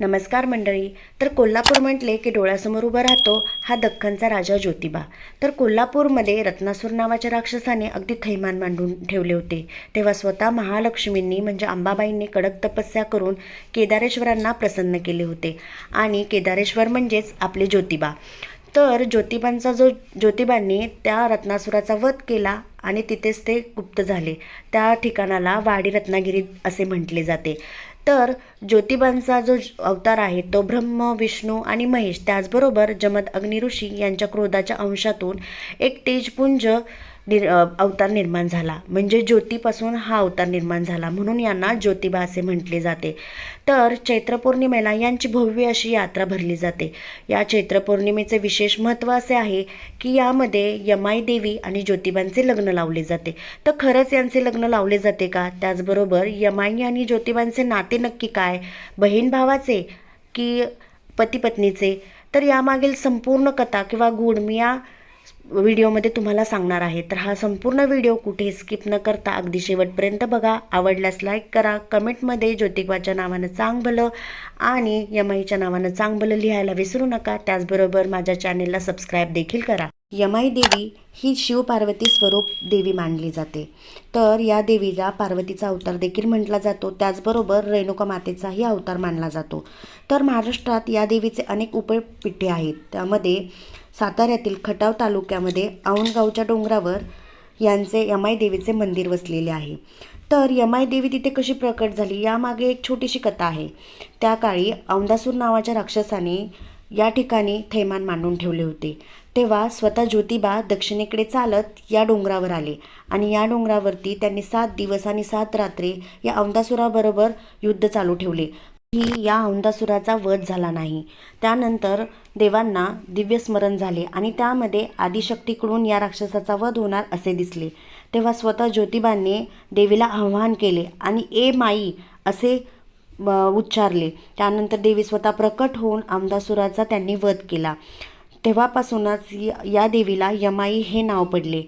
नमस्कार मंडळी. तर कोल्हापूर म्हटले की डोळ्यासमोर उभा राहतो हा दख्खनचा राजा ज्योतिबा. तर कोल्हापूरमध्ये रत्नासूर नावाच्या राक्षसाने अगदी थैमान मांडून ठेवले होते. तेव्हा स्वतः महालक्ष्मींनी म्हणजे अंबाबाईंनी कडक तपस्या करून केदारेश्वरांना प्रसन्न केले होते. आणि केदारेश्वर म्हणजेच आपले ज्योतिबा. तर ज्योतिबांचा जो ज्योतिबांनी त्या रत्नासुराचा वध केला आणि तिथेच ते गुप्त झाले. त्या ठिकाणाला वाडी रत्नागिरी असे म्हटले जाते. तर ज्योतिबांचा जो अवतार आहे तो ब्रह्म विष्णू आणि महेश त्याचबरोबर जमद अग्निऋषी यांच्या क्रोधाच्या अंशातून एक तेजपुंज निर अवतार निर्माण झाला. म्हणजे ज्योतीपासून हा अवतार निर्माण झाला. म्हणून यांना ज्योतिबा असे म्हटले जाते. तर चैत्र पौर्णिमेला यांची भव्य अशी यात्रा भरली जाते. या चैत्र पौर्णिमेचे विशेष महत्त्व असे आहे की यामध्ये यमाई देवी आणि ज्योतिबांचे लग्न लावले जाते. तर खरंच यांचे लग्न लावले जाते का? त्याचबरोबर यमाई आणि ज्योतिबांचे नाते नक्की काय? बहीण भावाचे की पतीपत्नीचे? तर यामागील संपूर्ण कथा किंवा गूढ मी या व्हिडिओमध्ये तुम्हाला सांगणार आहे. तर हा संपूर्ण व्हिडिओ कुठे स्किप न करता अगदी शेवटपर्यंत बघा. आवडल्यास लाईक करा. कमेंटमध्ये ज्योतिबाच्या नावानं चांग भलं आणि यमाईच्या नावानं चांग भलं लिहायला विसरू नका. त्याचबरोबर माझ्या चॅनेलला सबस्क्राईब देखील करा. यमाई देवी ही शिवपार्वती स्वरूप देवी मानली जाते. तर या देवीला पार्वतीचा अवतार देखील म्हटला जातो. त्याचबरोबर रेणुका मातेचाही अवतार मानला जातो. तर महाराष्ट्रात या देवीचे अनेक उपपीठे आहेत. त्यामध्ये साताऱ्यातील खटाव तालुक्यामध्ये औंधगावच्या डोंगरावर यांचे यमाई देवीचे मंदिर वसलेले आहे. तर यमाई देवी तिथे कशी प्रकट झाली यामागे एक छोटीशी कथा आहे. त्या काळी औंदासूर नावाच्या राक्षसाने या ठिकाणी थैमान मांडून ठेवले होते. तेव्हा स्वतः ज्योतिबा दक्षिणेकडे चालत या डोंगरावर आले आणि या डोंगरावरती त्यांनी सात दिवस आणि सात रात्री या औंदासुराबरोबर युद्ध चालू ठेवले. ही या औंदासुराचा वध झाला नाही. त्यानंतर देवांना दिव्यस्मरण झाले आणि त्यामध्ये आदिशक्तीकडून या राक्षसाचा वध होणार असे दिसले. तेव्हा स्वतः ज्योतिबांनी देवीला आव्हान केले आणि ए माई असे उच्चारले. त्यानंतर देवी स्वतः प्रकट होऊन आमदासुराचा त्यांनी वध केला. तेव्हापासूनच या देवीला यमाई हे नाव पडले.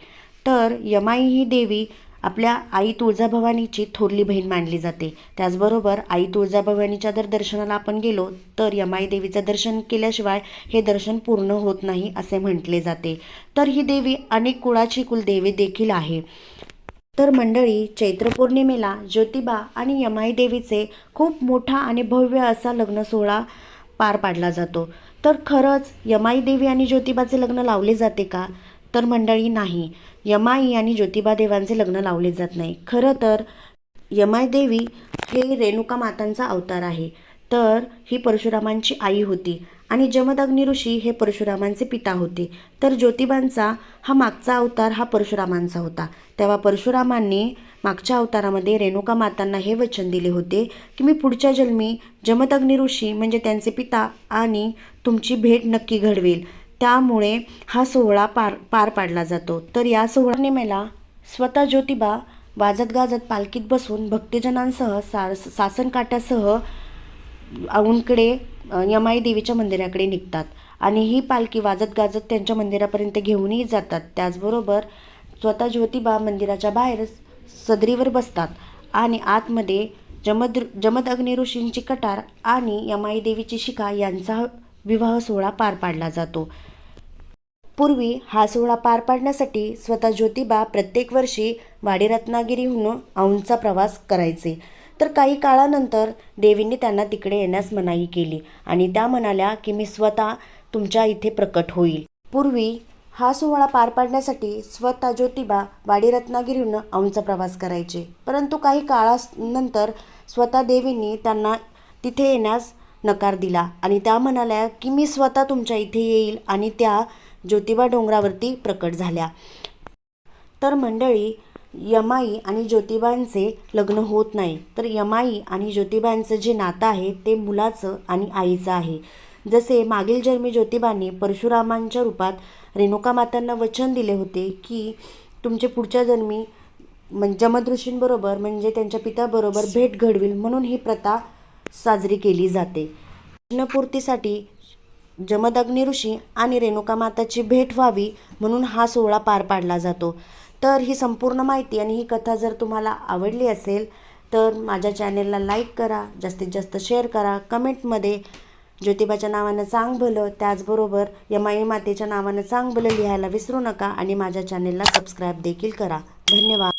तर यमाई ही देवी आपल्या आई तुळजाभवानीची थोरली बहीण मानली जाते. त्याचबरोबर आई तुळजाभवानीच्या जर दर्शनाला आपण गेलो तर यमाई देवीचं दर्शन केल्याशिवाय हे दर्शन पूर्ण होत नाही असे म्हटले जाते. तर ही देवी अनेक कुळाची कुलदेवी देखील आहे. तर मंडळी चैत्र पौर्णिमेला ज्योतिबा आणि यमाई देवीचे खूप मोठा आणि भव्य असा लग्न सोहळा पार पाडला जातो. तर खरंच यमाई देवी आणि ज्योतिबाचे लग्न लावले जाते का? तर मंडळी नाही. यमाई आणि ज्योतिबा देवांचे लग्न लावले जात नाही. खरं तर यमाई देवी हे रेणुका मातांचा अवतार आहे. तर ही परशुरामांची आई होती आणि जमदग्नी ऋषी हे परशुरामांचे पिता होते. तर ज्योतिबांचा हा मागचा अवतार हा परशुरामांचा होता. तेव्हा परशुरामांनी मागच्या अवतारामध्ये रेणुका मातांना हे वचन दिले होते की मी पुढच्या जन्मी जमदग्नी ऋषी म्हणजे त्यांचे पिता आणि तुमची भेट नक्की घडवेल. त्यामुळे हा सोहळा पार पार पाडला जातो. तर या सोहळ्यानिमेला स्वतः ज्योतिबा वाजत गाजत पालखीत बसून भक्तजनांसह सा सासनकाट्यासह औंकडे यमाई देवीच्या मंदिराकडे निघतात. आणि ही पालखी वाजत गाजत त्यांच्या मंदिरापर्यंत घेऊनही जातात. त्याचबरोबर स्वतः ज्योतिबा मंदिराच्या बाहेर सदरीवर बसतात आणि आतमध्ये जमद जमद अग्निऋषींची कटार आणि यमाई देवीची शिखा यांचा विवाह सोहळा पार पाडला जातो. पूर्वी हा सोहळा पार पाडण्यासाठी स्वतः ज्योतिबा प्रत्येक वर्षी वाडी रत्नागिरीहून औंधचा प्रवास करायचे. तर काही काळानंतर देवींनी त्यांना तिकडे येण्यास मनाई केली आणि त्या म्हणाल्या की मी स्वतः तुमच्या इथे प्रकट होईल. पूर्वी हा सोहळा पार पाडण्यासाठी स्वतः ज्योतिबा वाडी रत्नागिरीहून औंधचा प्रवास करायचे. परंतु काही काळानंतर स्वतः देवींनी त्यांना तिथे येण्यास नकार दिला. आणि त्या म्हणाल्या की मी स्वतः तुमच्या इथे येईल आणि त्या ज्योतिबा डोंगरावरती प्रकट झाल्या. तर मंडळी यमाई आणि ज्योतिबांचे लग्न होत नाही. तर यमाई आणि ज्योतिबांचं जे नातं आहे ते मुलाचं आणि आईचं आहे. जसे मागील जन्मी ज्योतिबांनी परशुरामांच्या रूपात रेणुका मातांना वचन दिले होते की तुमचे पुढच्या जन्मी म्हण जमदृषींबरोबर म्हणजे त्यांच्या पित्याबरोबर भेट घडवील म्हणून ही प्रथा साजरी केली जाते. कृष्णपूर्तीसाठी जमदग्नी ऋषी आणि रेणुका माताची भेट व्हावी म्हणून हा सोहळा पार पाडला जातो. तर ही संपूर्ण माहिती आणि ही कथा जर तुम्हाला आवडली असेल तर माझ्या चॅनेलला लाईक करा जास्तीत जास्त शेअर करा. कमेंटमध्ये ज्योतिबाच्या नावानं चांग भलं त्याचबरोबर यमाई मातेच्या नावानं चांग भलं लिहायला विसरू नका आणि माझ्या चॅनेलला सबस्क्राईब देखील करा. धन्यवाद.